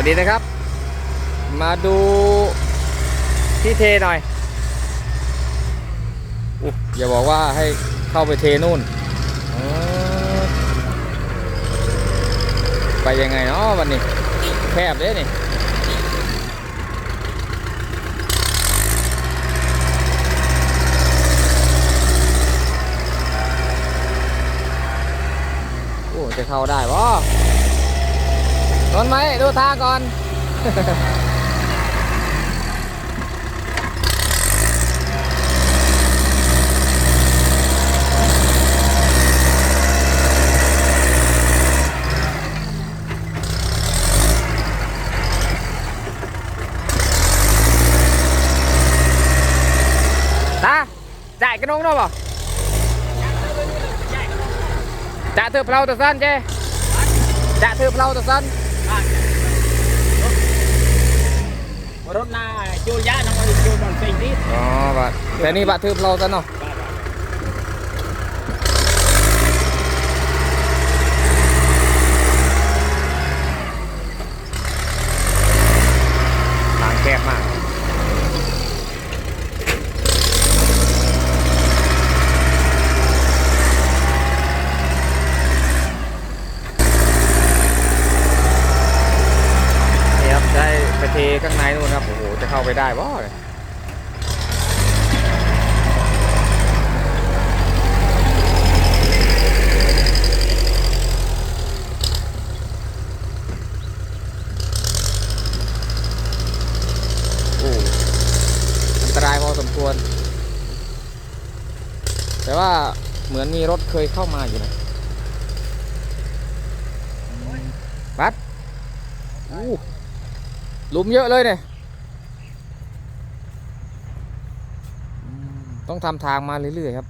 วัสดีนะครับ มาดูที่เทหน่อยอุ๊ยอย่าบอกว่าให้เข้าไปเทนู่น ไปยังไงเนาะวันนี้แคบเลยนี่โอ้จะเข้าได้ปะ นนไหมดูทางก่อน ta chạy cái nông đâu bảo chạy thử plau từ sân chứ chạy thử plau từ sân รถน่าจูยะน้องมาจูบอลเซ็งนิดอ๋อบัดแต่นี่บัดทึบเราซะเนาะทางแคบมาก นี่ครับได้ไปเทข้างในนู่นครับ โอ้โห จะเข้า ไปได้บ่เนี่ยโอ้อันตรายพอสมควร แต่ว่าเหมือนมีรถเคยเข้ามาอยู่นะบัดอู้หลุมเยอะเลยเนี่ยอืม ต้องทำทางมาเรื่อยๆครับ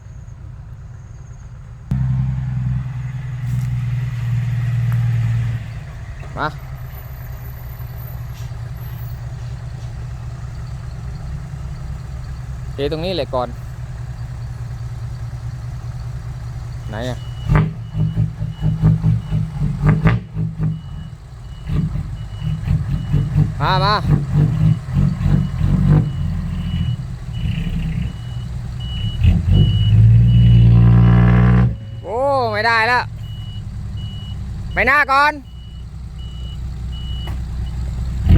มาเทตรงนี้เลยก่อน ไหนอะมามาโอ้ ได้แล้ว ไปหน้าก่อน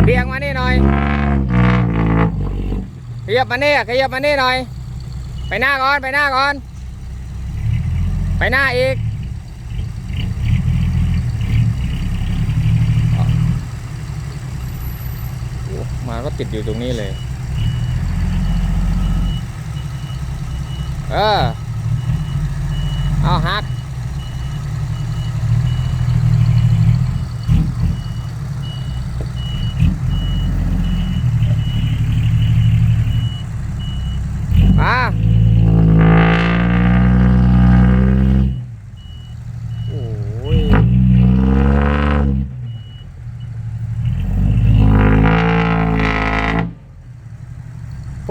เบี่ยงมานี่หน่อยขยับมานี่ขยับมานี่หน่อย ไปหน้าก่อน ไปหน้าก่อน ไปหน้าอีก มาก็ติดอยู่ตรงนี้เลย เออ เอาหัก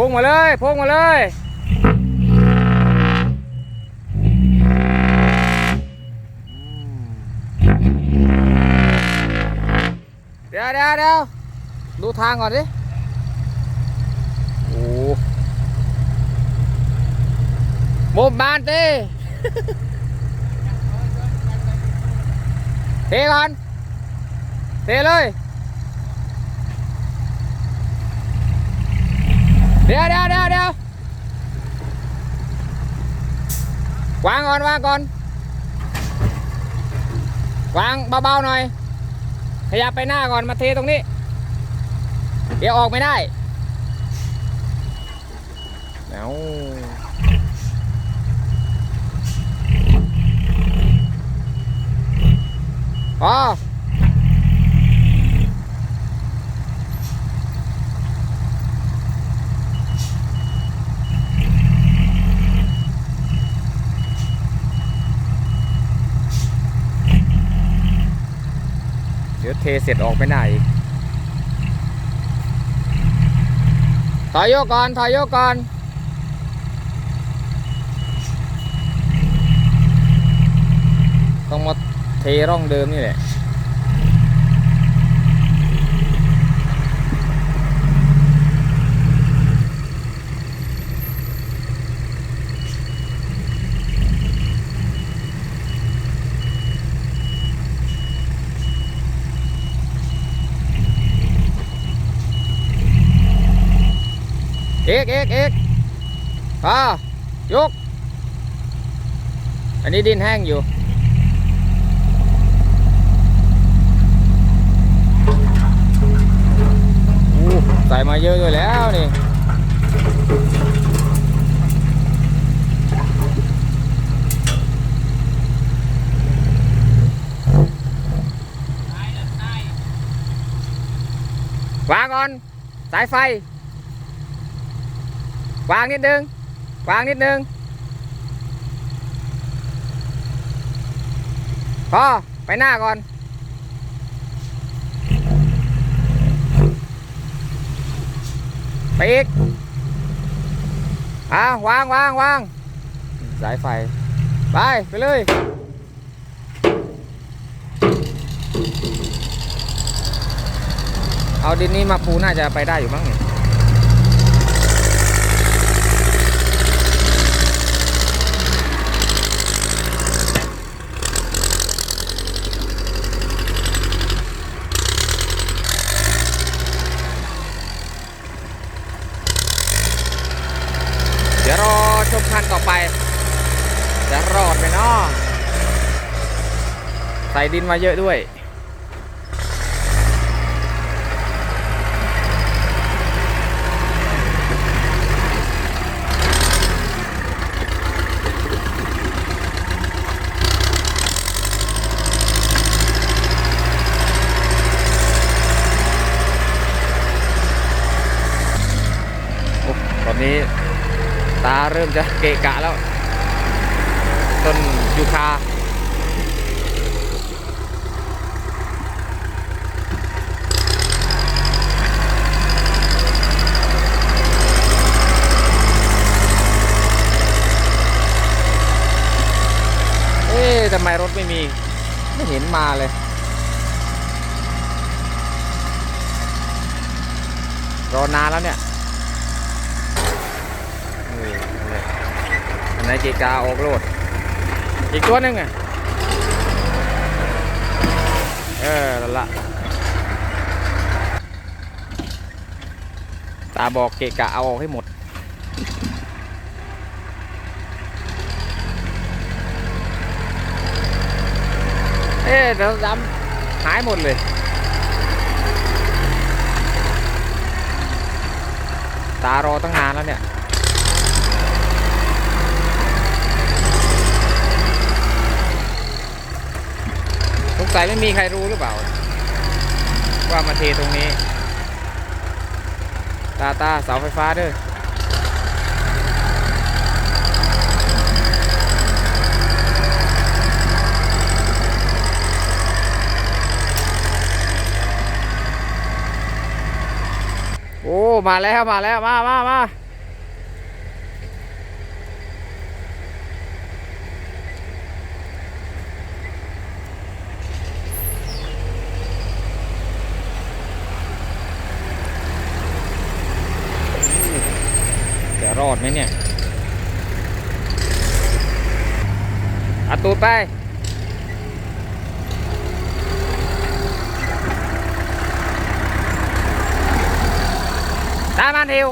งมาเลยพุ่งมาเลยเดี๋ยวเดี๋ยวเดี๋ยวดูทางก่อนดิโอ้มุมบานตีเทก่อนเทเลย เดี๋ยวเดี๋ยวเดี๋ยวเดี๋ยววางก่อนวางก่อนวางเบาๆหน่อย ขยับไปหน้าก่อนมาเทตรงนี้ เดี๋ยวออกไม่ได้เอาพอ ดี๋ยวเทเสร็จออกไปได้อีกถอยโยกก่อนถอยโยกก่อนต้องมาเทร่องเดิมนี่แหละ เอกเอกเอกพอยก อันนี้ดินแห้งอยู่อู้ใส่มาเยอะด้วยแล้วนี่วางก่อน สายไฟ วางนิดนึง วางนิดนึง พอ ไปหน้าก่อน ไปอีก อ่าวางวางวางสายไฟ ไป ไปเลยเอาดินนี้มาปูน่าจะไปได้อยู่มั้งเนี่ยเดี๋ยวรอชมคันต่อไป จะรอดไหมเนาะใส่ดินมาเยอะด้วยตอนนี้ตาเริ่มจะเกะกะแล้ว ต้นยูคาเอ๊ะทำไมรถไม่มี ไม่เห็นมาเลยรอนานแล้วเนี่ยอันนไหนเกกาออกโลด อีกตัวหนึ่งอะ เออนั่นละตาบอกเกะกะเอาออกให้หมด เอ๊ะเดี๋ยวดำหายหมดเลย ตารอตั้งนานแล้วเนี่ย งสัยไม่มีใครรู้หรือเปล่า ว่ามาเทตรงนี้ ตาตาเสาไฟฟ้าเด้อโอ้ มาแล้ว มาแล้ว มามามาจะรอด ไหมเนี่ยอัดตูไปตามมันเทว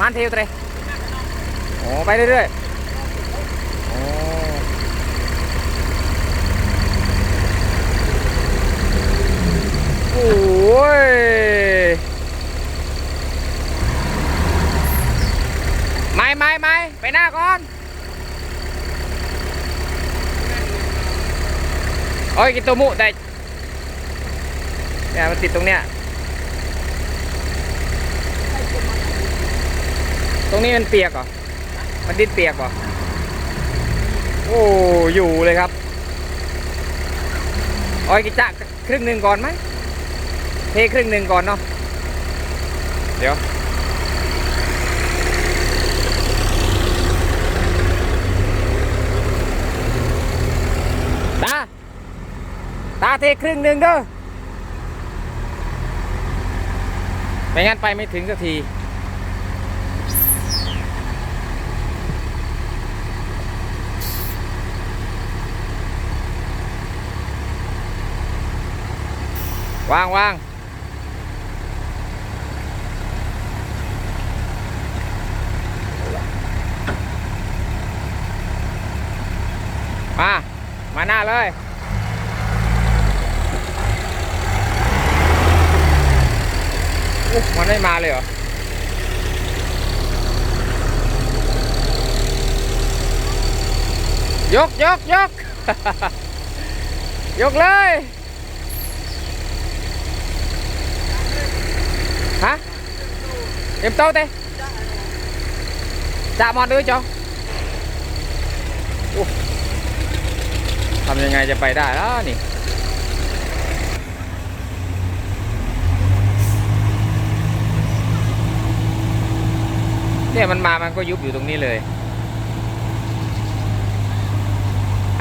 มันเทวเตรโอ้ไปเรื่อยๆโอ้โอ้ยไม่ไม่ไม่ไปหน้าก่อนโอ้ยกินตัวมุแต่เนี่ยมันติดตรงเนี้ยตรงนี้มันเปียกเหรอมันดินเปียกเหรอโอ้อยู่เลยครับอ้อยกิจะครึ่งหนึ่งก่อนไหมเทครึ่งหนึ่งก่อนเนาะเดี๋ยว เทครึ่งหนึ่งเด้อไม่งั้นไปไม่ถึงสักทีวางวางมา มาหน้าเลย มันไม่มาเลยเหรอยกยกยก ยกเลย ฮะเอ็มโตเต้จะมอดด้วยจ้ะทำยังไงจะไปได้แล้วนี่ เนี่ยมันมามันก็ยุบอยู่ตรงนี้เลย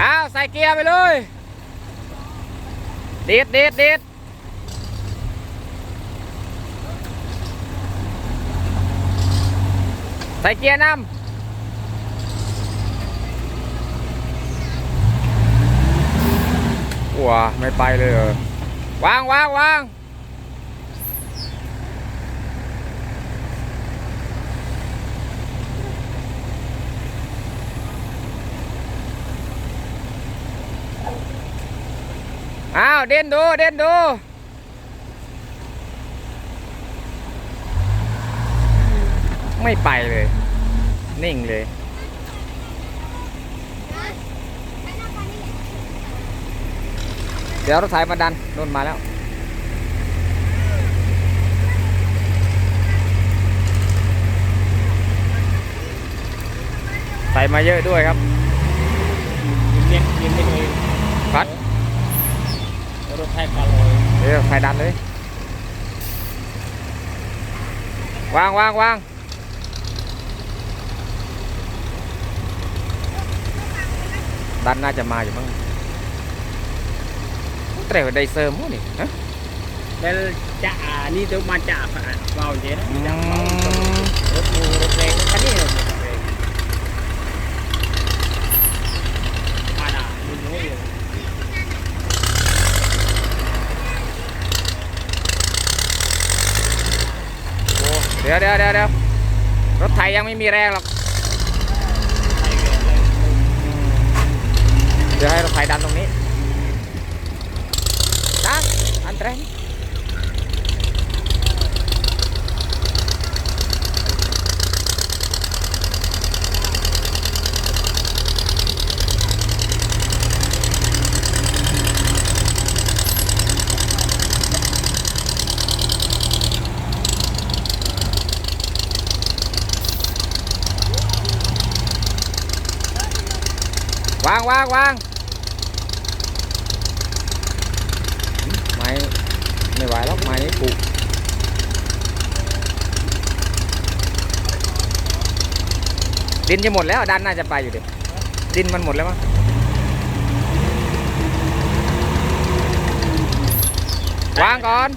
อ้าวใส่เกียร์ไปเลยเด็ดเด็ดเด็ดใส่เกียร์นำว้าไม่ไปเลยเหรอวางวางวาง อ้าวเด่นดูเด่นดูไม่ไปเลย นิ่งเลย เดี๋ยวรถไถมาดันนุ่นมาแล้ว ใส่มาเยอะด้วยครับเรียกเรียกไม่เลยพัด รถไทยปลาลอยเดี๋ยวไฟดันเลยวางวางวางดันน่าจะมาอยู่มั้งเตะได้เสริมมั้งนี่ฮะเดลจะอ่านี่ตัวมาจ่าฝาเบาเจ๊นะอืจ่าเบามรถมูรถแรงคันนี้รถแรงมาด่าดูให้เลย โอ้เดี๋ยวเดี๋ยวเดี๋ยวเดี๋ยวรถไถยังไม่มีแรงหรอกเกิดเลยเดี๋ยวให้รถไถดันตรงนี้ดันอันเตรน วางวางไม้ไม่ไหวแล้วไม้นี้ปุดินจะหมดแล้วดันน่าจะไปอยู่ดิดินมันหมดแล้วมั้งวางก่อน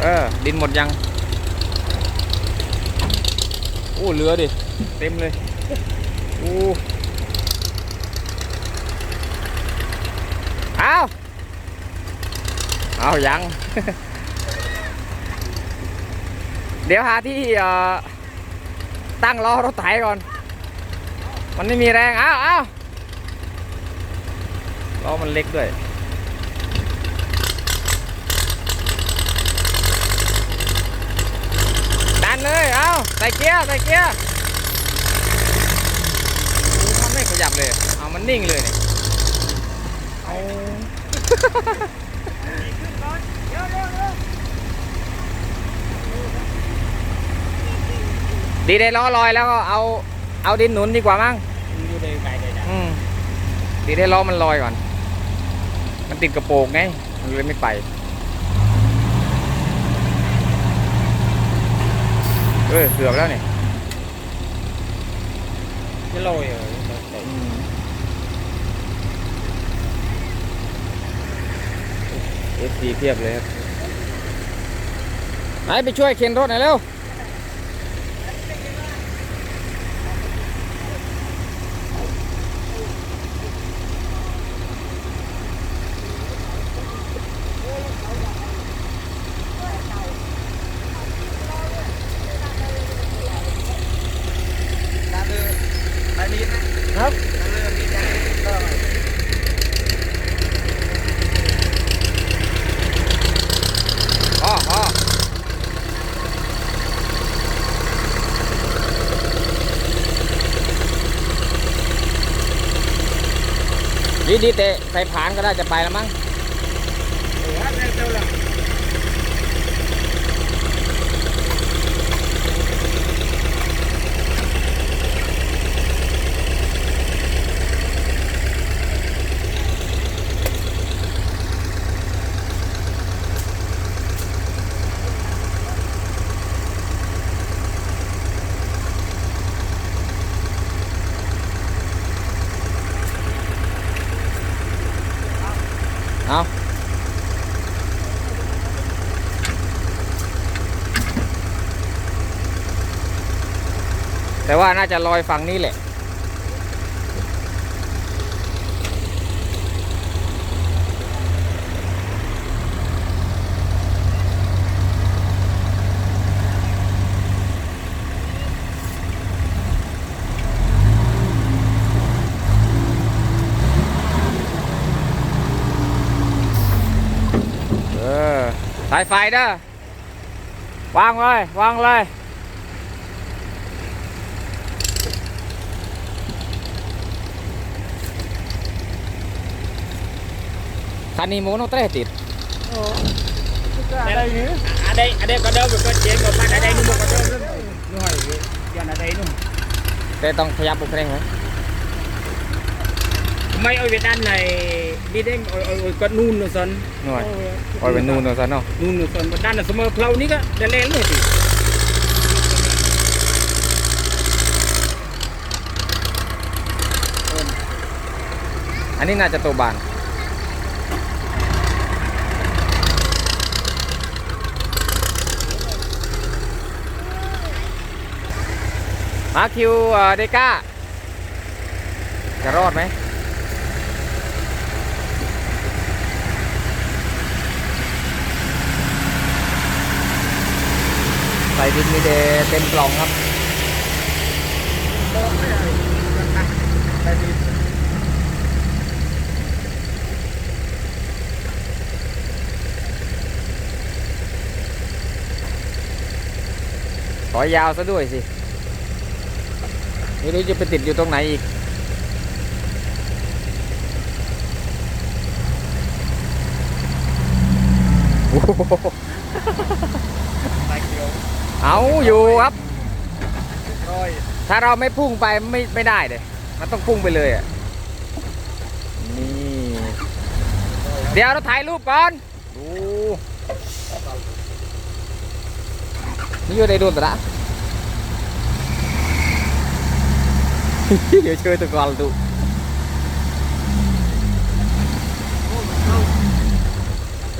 เออ ดินหมดยัง โอ้เหลือดิ เต็มเลยโอ้เอาเอายัง เดี๋ยวหาที่ตั้งล้อรถไถก่อน มันไม่มีแรง เอาเอาล้อมันเล็กด้วย ดันเลย เอา ใส่เกียร์ใส่เกียร์โอ้มันไม่ขยับเลย เอามันนิ่งเลยเนี่ยเอาดีได้ล้อลอยแล้วก็เอาเอาดินหนุนดีกว่ามั้งอยู่ในไกลเลยจ้ะอืมดีได้ล้อมันลอยก่อน มันติดกระโปรงไง มันเลยไม่ไป เออเกือบแล้วเนี่ยจะลอยเหรอรถไทยเอฟซีเพียบเลยครับ ไหนไปช่วยเข็นรถหน่อยเร็ว ดีดีเตะใส่ผานก็ได้จะไปแล้วมั้ง เออเร็วๆแล้ว เอาแต่ ว่าน่าจะลอยฝั่งนี้แหละ เออสายไฟเด้อวางเลยวางเลย คันนี้โมโนเตรติด ada ini ada ada kada ke jeng ke pan ada ini mau kada nu hai yang ada ini แต่ต้องขยับบุกเร่งไหมไม่เอาเวียดนามในนี่เด้งเอาเอาเอาก็นู่นนู่นสันหน่วยโอ้ยเป็นนูนตัวซะเนาะนู่นนู่นสันด้านน่ะเสมอเพลานี่ก็ได้เล่นเลยสิ อันนี้น่าจะตัวบาน มาคิวเอ่อเดก้า จะรอดไหมใส่ดินมีเดเต็มกล่องครับขอยาวซะด้วยสิ ไม่รู้จะไปติดอยู่ตรงไหนอีกโอ้โหไปเกี่ยวเอาอยู่ครับร้อยถ้าเราไม่พุ่งไปไม่ไม่ได้เลย มันต้องพุ่งไปเลยอะ นี่ เดี๋ยวเราถ่ายรูปก่อน ดู นี่อยู่ในดวงตา เดี๋ยวช่วยตัวกอนดู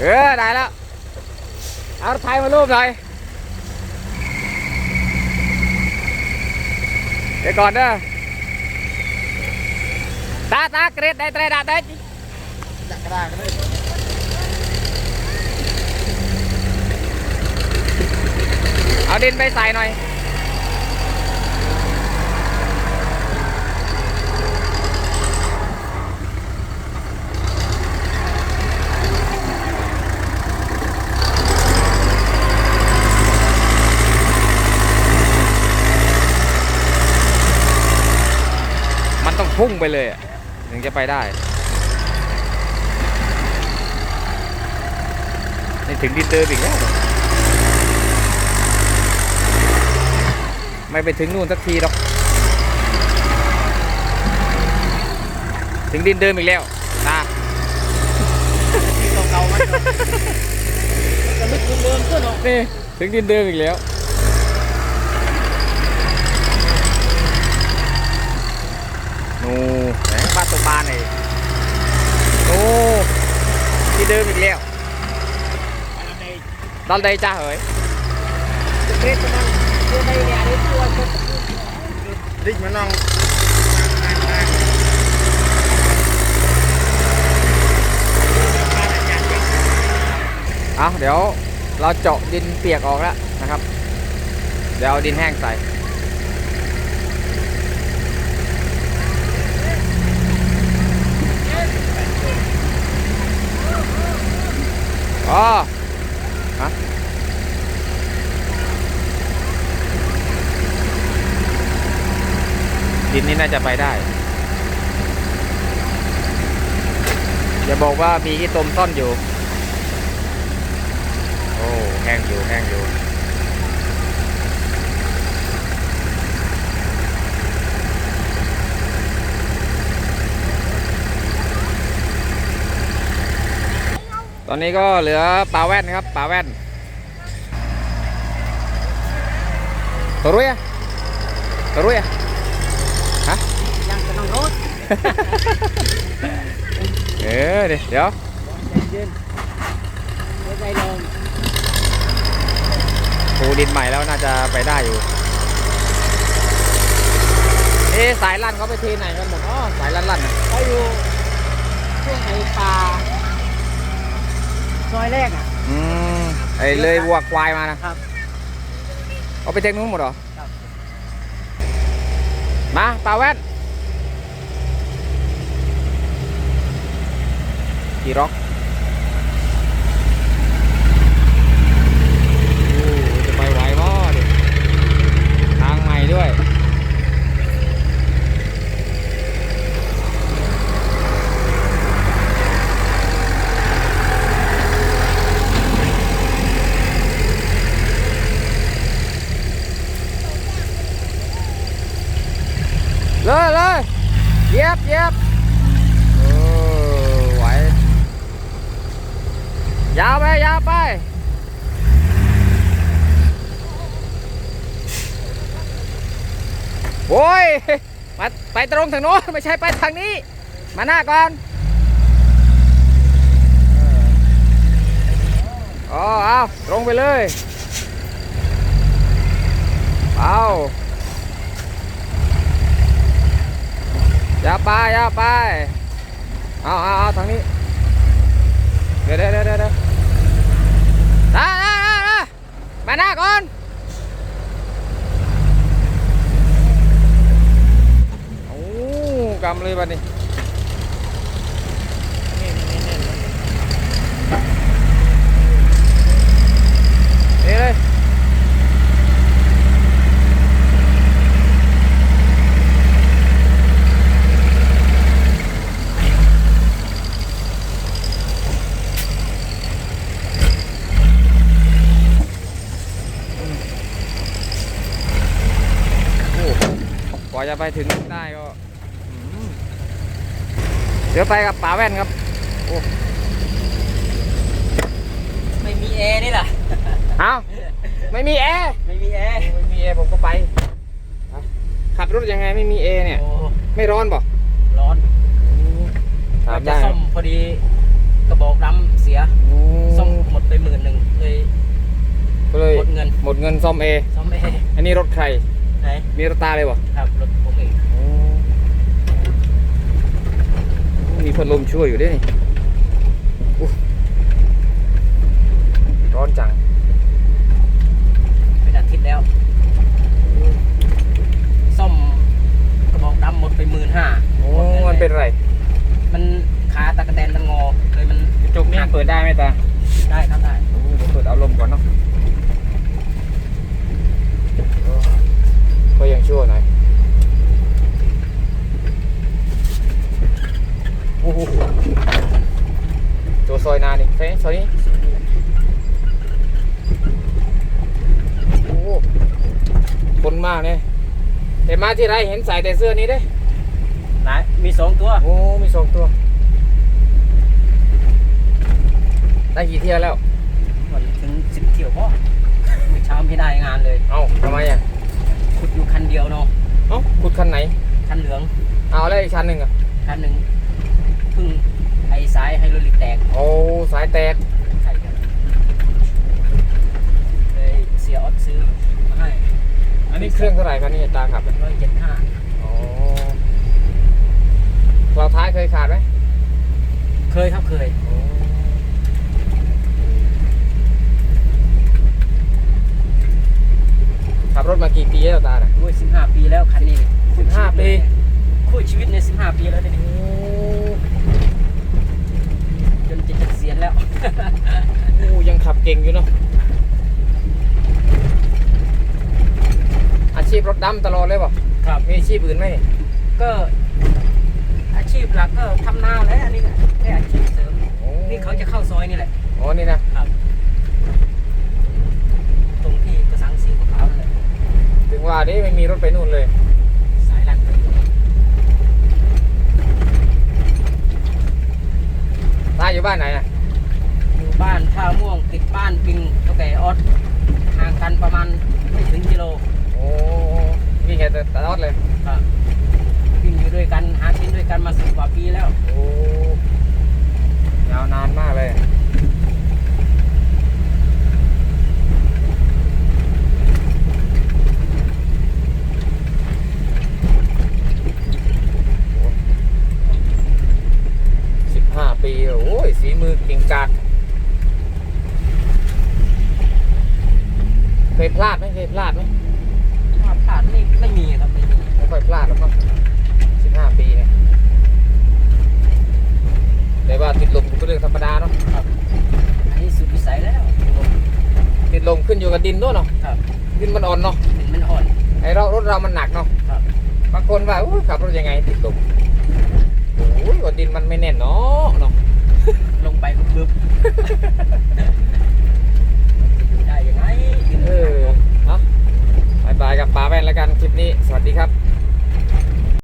เออ ได้แล้ว เอาถ่ายมารูปหน่อย เดี๋ยวก่อนเด้อตาตาเกรดได้เตรดาได้จิจักรได้ก็ได้เอาดินไปใส่หน่อย พุ่งไปเลยอะถึงจะไปได้นี่ถึงดินเดิมอีกแล้วไม่ไปถึงนู่นสักทีหรอก ถึงดินเดิมอีกแล้วตาที่เก่าๆมันก็นึกเดิมๆก็เนาะนี่ถึงดินเดิมอีกแล้ว นูไหนบ้านตัวบานไอ้นูที่เดิมอีกแล้ว อะไรใน ตอนใดจ้าเหยเกรดมันตัวในเนี่ยได้ตัวดิกมันน้องเอาเดี๋ยวเราเจาะดินเปียกออกแล้วนะครับ เดี๋ยวเอาดินแห้งใส่อ๋อ ดินนี่น่าจะไปได้อย่าบอกว่ามีที่ต้มซ่อนอยู่ โอ้แห้งอยู่แห้งอยู่ตอนนี้ก็เหลือปลาแว่นครับปลาแว่นตัวรุ่ยอะตัวรุ่ยอะฮะ ยังจะต้องรถ เออเดี๋ยวเดี๋ยวเย็นหัวใจลงปูดินใหม่แล้วน่าจะไปได้อยู่ เอ๊ะสายลั่นเขาไปเทไหนกันหมดอ๋อสายลั่นลั่นน่ะเขาอยู่ช่วงไอ้ป่าซอยแรกอะ อืมไอ้เลยวัวควายมานะครับเอาไปเทคนู้นหมดเหรอครับมาปลาแว่น กี่ร็อกโอ้จะไปไหวบ่ดิทางใหม่ด้วยเลยเลยเหยียบเหยียบโอ้ไหว ยาวไปยาวไปโอ้ยมาไปตรงทางโน้นไม่ใช่ไปทางนี้ มาหน้าก่อนอออ๋อเอาตรงไปเลยเอาอย่าไปอย่าไปเอาเอาเอาทางนี้ เดี๋ยวเดี๋ยวเดี๋ยวเดี๋ยวได้ได้ได้ได้ มาหน้าก่อนโอ้กำเลยบัดนี้นี่เลยโอ้กว่าจะ ไปถึงได้ก็อืมเดี๋ยวไปกับป๋าแว่นครับไม่มีแอร์นี่ล่ะเอาไม่มีแอร์ไม่มีแอร์ไม่มีแอร์ผมก็ไปอะขับรถยังไงไม่มีแอร์เนี่ยโอ้ไม่ร้อนบ่ร้อนถามจะได้ซ่อมพอดีกระบอกดำเสียอืซ่อมหมดไปหมื่นหนึ่งเลยก็เลยหมดเงินหมดเงินซ่อมเอซ่อมแอร์อันนี้รถใครไหนมีรถตาเลยบ่ครับรถผ มเองมีพัดลมช่วยอยู่ด้วยนี่อุ๊ยร้อนจัง เป็นอาทิตย์แล้วซ่อมกระบอกดำหมดไปหมื่นห้าโอ้มันเป็นไร มันขาตะกะแตนมันงอเลยมันกระจกนี่เปิดได้ไหมตา ได้ครับได้โอ้เดี๋ยวเปิดเอาลมก่อนเนาะก็ยังชั่วหน่อยโอ้โห ตัวซอยนานี่เฟ้ซอยนี้โอ้คนมากเนี่ยแต่มาที่ไรเห็นใส่แต่เสื้อนี้เด้ไหนมีสองตัว โอ้ มีสองตัว ได้กี่เที่ยวแล้ววันถึงสิบเที่ยวพ่อเมื่อช้าไม่ได้งานเลย เอ้าทำไมอะ ขุดอยู่คันเดียวเนาะ เอ้าขุดคันไหน คันเหลือง เอาแล้วอีกชั้นหนึ่งอะ คันหนึ่ง พึ่งไอ้สายไฮโดรลิกแตกโอ้สายแตกใช่ครับเลยเสียออดซื้อมาให้อันนี้เครื่องเท่าไหร่ครับนี่ตาขับร้อยเจ็ดห้าอ๋อเราท้ายเคยขาดไหมเคยครับเคยขับรถมากี่ปีแล้วตาเนี่ยโอ้ยสิบห้าปีแล้วคันนี้15ปี คู่ชีวิตในสิบห้าปีแล้วทีนี้จนจะเกษียณแล้ว โอ้ยังขับเก่งอยู่เนาะอาชีพรถดำตลอดเลยเปล่ะครับ มีอาชีพอื่นไหมก็อาชีพชีพหลักก็ทำนาแล้วอันนี้ก็แค่อาชีพเสริม โอ้นี่เขาจะเข้าซอยนี่แหละโอ้นี่นะ ครับ ตรงที่กระสังสีขาวๆนั่นแหละถึงว่านี่ไม่มีรถไปนู่นเลย สายลัดไปอยู่ตาอยู่บ้านไหนอะอยู่ บ้านท่าม่วงติดบ้านปิงเท่าแก่ออสห่างกันประมาณไม่ถึงกิโลโอ้วิ่งแค่ตลอดเลยครับวิ่งอยู่ด้วยกันหากินด้วยกันมาสิบกว่าปีแล้ว โอ้ยาวนานมากเลย